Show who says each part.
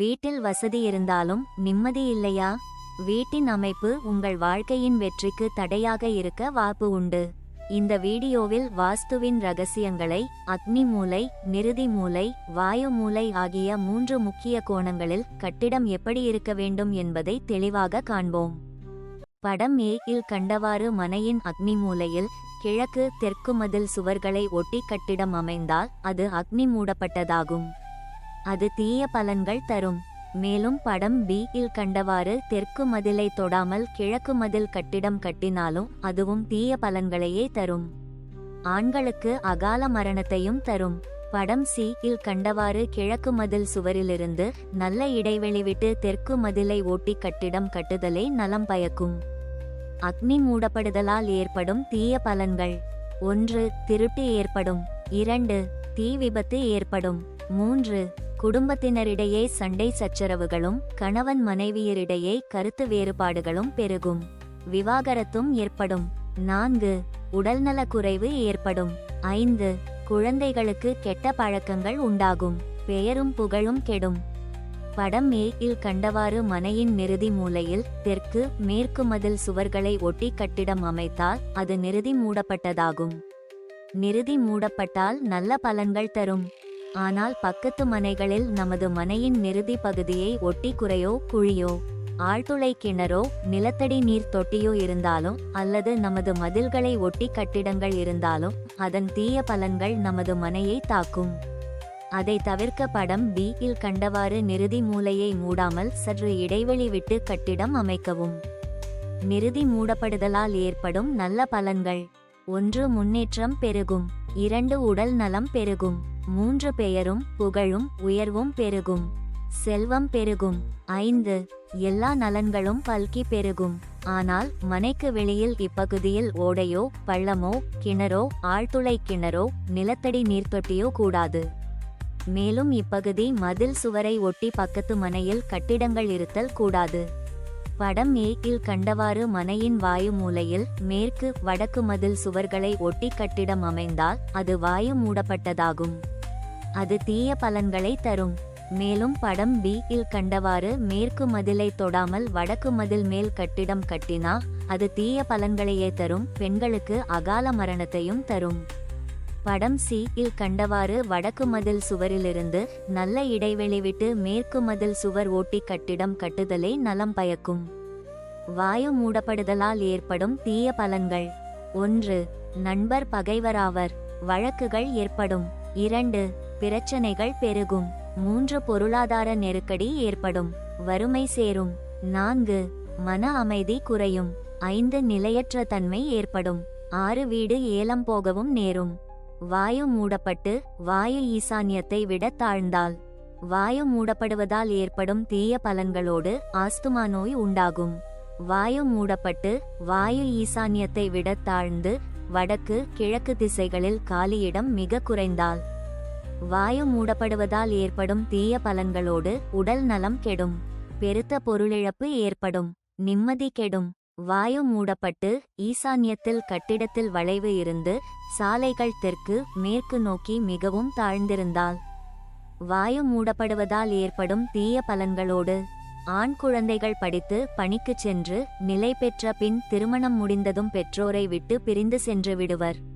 Speaker 1: வீட்டில் வசதி இருந்தாலும் நிம்மதி இல்லையா? வீட்டின் அமைப்பு உங்கள் வாழ்க்கையின் வெற்றிக்கு தடையாக இருக்க வாய்ப்பு உண்டு. இந்த வீடியோவில் வாஸ்துவின் ரகசியங்களை அக்னி மூலை நிருதி மூலை வாயு மூலை ஆகிய மூன்று முக்கிய கோணங்களில் கட்டிடம் எப்படி இருக்க வேண்டும் என்பதை தெளிவாக காண்போம். படம் ஏ இல் கண்டவாறு மனையின் அக்னி மூலையில் கிழக்கு தெற்கு மதில் சுவர்களை ஒட்டி கட்டிடம் அமைந்தால் அது அக்னி மூடப்பட்டதாகும். அது தீய பலன்கள் தரும். மேலும் படம் பி இல் கண்டவாறு தெற்கு மதிலை தொடாமல் கிழக்கு மதில் கட்டிடம் கட்டினாலும் அதுவும் தீய பலன்களையே தரும். ஆண்களுக்கு அகால மரணத்தையும் தரும். படம் சி இல் கண்டவாறு கிழக்கு மதில் சுவரிலிருந்து நல்ல இடைவெளி விட்டு தெற்கு மதிலை ஓட்டி கட்டிடம் கட்டுதலே நலம் பயக்கும். அக்னி மூடப்படுதலால் ஏற்படும் தீய பலன்கள். ஒன்று திருட்டு ஏற்படும். இரண்டு தீ விபத்து ஏற்படும். மூன்று குடும்பத்தினரிடையே சண்டை சச்சரவுகளும் கணவன் மனைவியரிடையே கருத்து வேறுபாடுகளும் பெருகும். விவாகரத்தும் ஏற்படும். நான்கு உடல்நலக் குறைவு ஏற்படும். ஐந்து குழந்தைகளுக்கு கெட்ட பழக்கங்கள் உண்டாகும். பெயரும் புகழும் கெடும். படம் ஏ இல் கண்டவாறு மனையின் நிறுதி மூலையில் தெற்கு மேற்கு மதில் சுவர்களை ஒட்டி கட்டிடம் அமைத்தால் அது நிறுதி மூடப்பட்டதாகும். நிறுதி மூடப்பட்டால் நல்ல பலன்கள் தரும். ஆனால் பக்கத்து மனைகளில் நமது மனையின் நிறுதி பகுதியை ஒட்டி குறையோ குழியோ ஆழ்துளை கிணறோ நிலத்தடி நீர் தொட்டியோ இருந்தாலும் அல்லது நமது மதில்களை ஒட்டி கட்டிடங்கள் இருந்தாலும் அதன் தீய பலன்கள் நமது மனையை தாக்கும். அதை தவிர்க்க படம் பி இல் கண்டவாறு நிருதி மூலையை மூடாமல் சற்று இடைவெளி விட்டு கட்டிடம் அமைக்கவும். நிருதி மூடப்படுதலால் ஏற்படும் நல்ல பலன்கள். ஒன்று முன்னேற்றம் பெருகும். இரண்டு உடல் நலம் பெருகும். மூன்று பெயரும் புகழும் உயர்வும் பெருகும். செல்வம் பெருகும். ஐந்து. எல்லா நலன்களும் பல்கி பெருகும். ஆனால் மனைக்கு வெளியில் இப்பகுதியில் ஓடையோ பள்ளமோ கிணறோ ஆழ்துளை கிணறோ நிலத்தடி நீர்த்தொட்டியோ கூடாது. மேலும் இப்பகுதி மதில் சுவரை ஒட்டி பக்கத்து மனையில் கட்டிடங்கள் இருத்தல் கூடாது. படம் ஏக்கில் கண்டவாறு மனையின் வாயு மூலையில் மேற்கு வடக்கு மதில் சுவர்களை ஒட்டி கட்டிடம் அமைந்தால் அது வாயு மூடப்பட்டதாகும். அது தீய பலன்களை தரும். மேலும் படம் பி இல் கண்டவாறு மேற்கு மதிலை தொடாமல் வடக்கு மதில் மேல் கட்டிடம் கட்டினா அது தீய பலன்களையே தரும் பெண்களுக்கு அகால மரணத்தையும் தரும். படம் சி இல் கண்டவாறு வடக்கு மதில் சுவரிலிருந்து நல்ல இடைவெளி விட்டு மேற்கு மதில் சுவர் ஓட்டி கட்டிடம் கட்டுதலே நலம் பயக்கும். வாயு மூடப்படுதலால் ஏற்படும் தீய பலன்கள். ஒன்று நண்பர் பகைவராவர் வழக்குகள் ஏற்படும். இரண்டு பிரச்சனைகள் பெருகும். மூன்று பொருளாதார நெருக்கடி ஏற்படும். வறுமை சேரும். நான்கு மன அமைதி குறையும். ஐந்து நிலையற்ற தன்மை ஏற்படும். ஆறு வீடு ஏலம் போகவும் நேரும். வாயு மூடப்பட்டு வாயு ஈசான்யத்தை விட தாழ்ந்தால். வாயு மூடப்படுவதால் ஏற்படும் தீய பலன்களோடு ஆஸ்துமா நோய் உண்டாகும். வாயு மூடப்பட்டு வாயு ஈசான்யத்தை விட தாழ்ந்து வடக்கு கிழக்கு திசைகளில் காலியிடம் மிக குறைந்தால். வாயு மூடப்படுவதால் ஏற்படும் தீய பலன்களோடு உடல் நலம் கெடும். பெருத்த பொருளிழப்பு ஏற்படும். நிம்மதி கெடும். வாயு மூடப்பட்டு ஈசான்யத்தில் கட்டிடத்தில் வளைவு இருந்து சாலைகள் தெற்கு மேற்கு நோக்கி மிகவும் தாழ்ந்திருந்தால். வாயு மூடப்படுவதால் ஏற்படும் தீய பலன்களோடு ஆண் குழந்தைகள் படித்து பணிக்குச் சென்று நிலை பெற்ற பின் திருமணம் முடிந்ததும் பெற்றோரை விட்டு பிரிந்து சென்று விடுவர்.